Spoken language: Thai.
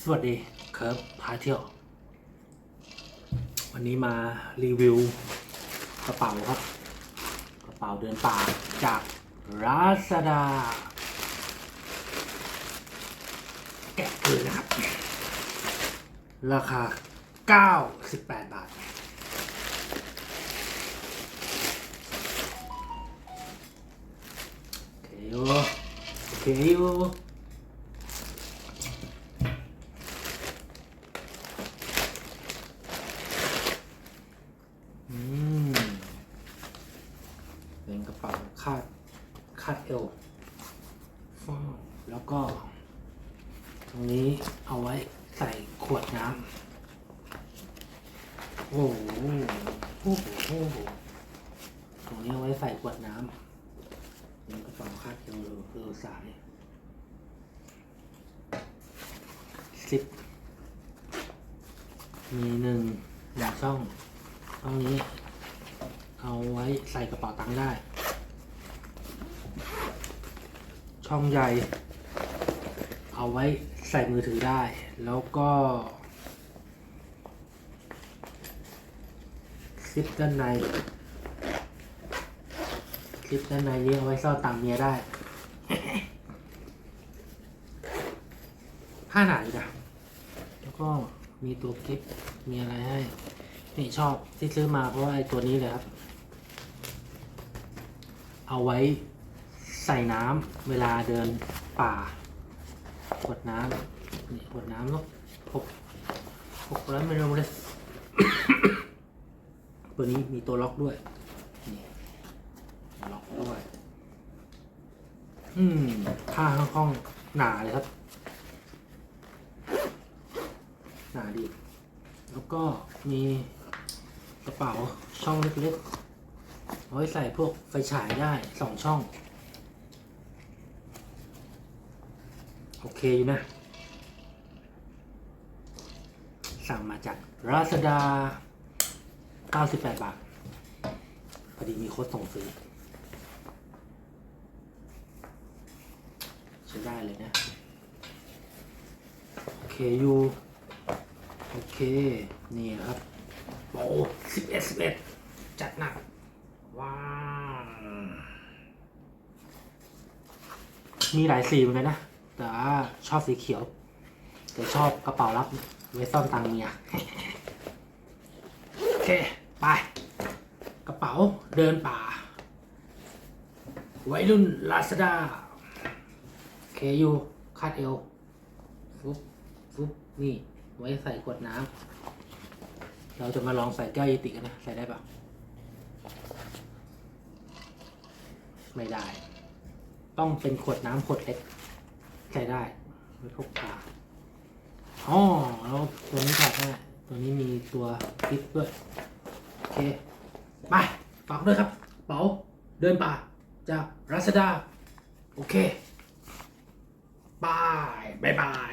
สวัสดีเคิร์ฟพาเที่ยว วันนี้มารีวิวกระเป๋าครับ กระเป๋าเดินป่าจากราซาดา แกะเลยนะครับ ราคา 98 บาท โอเคโอเคอยู่อืมเป็นกระเป๋าคาดคาดเอวฟ้าวแล้วก็ ตรงนี้เอาไว้ใส่ขวดน้ำโอ้โหโอ้โหโอ้โหตรงนี้เอาไว้ใส่ขวดน้ำเป็นกระเป๋าคาดเอวเอวสายสิบมีหนึ่งหนึ่งช่องช่องนี้ เอาไว้ใส่กระเป๋าตังค์ได้ ช่องใหญ่ เอาไว้ใส่มือถือได้ แล้วก็ซิปด้านในซิปด้านในนี้เอาไว้ซ่อนตังเมียได้ผ้าหนาอยู่นะแล้วก็มีตัวคลิปมีอะไรให้ นี่ชอบที่ซื้อมาเพราะว่าไอ้ตัวนี้เลยครับ เอาไว้ ใส่น้ำเวลาเดินป่าขวดน้ำนี่ขวดน้ำก็พกพกแล้วไม่รู้เลยตัวนี้มีตัวล็อกด้วยนี่ล็อกด้วย อืมผ้าข้างห้องหนาเลยครับ หนาดี แล้วก็มีกระเป๋าช่องเล็กๆเอาไว้ใส่พวกไฟฉายได้สองช่อง โอเคอยู่นะ สั่งมาจากราซาดา 98 บาท พอดีมีโค้ดส่งฟรีใช้ได้เลยนะ โอเคอยู่ โอเค นี่ครับโอ้สิบเอ็ดสิบเอ็ดจัดหนัก ว้าวมีหลายสีเหมือนกันนะ แต่ว่าชอบสีเขียว แต่ชอบกระเป๋ารับไว้ซ่อนตังเมียโอเค ไป กระเป๋าเดินป่า วัยรุ่นลาซาด้าเคยูคาดเอวฟุบฟุบนี่ ไว้ใส่ขวดน้ำ เราจะมาลองใส่แก้วเยติกันนะ ใส่ได้ปะไม่ได้ ต้องเป็นขวดน้ำขวดเล็ก ใส่ได้ไว้พกพาอ๋อแล้วตัวนี้ถอดไดตัวนี้มีตัวปิดด้วยโอเคไปฝากด้วยครับ เป๋าเดินป่าจากรัสดา โอเคบายบายบาย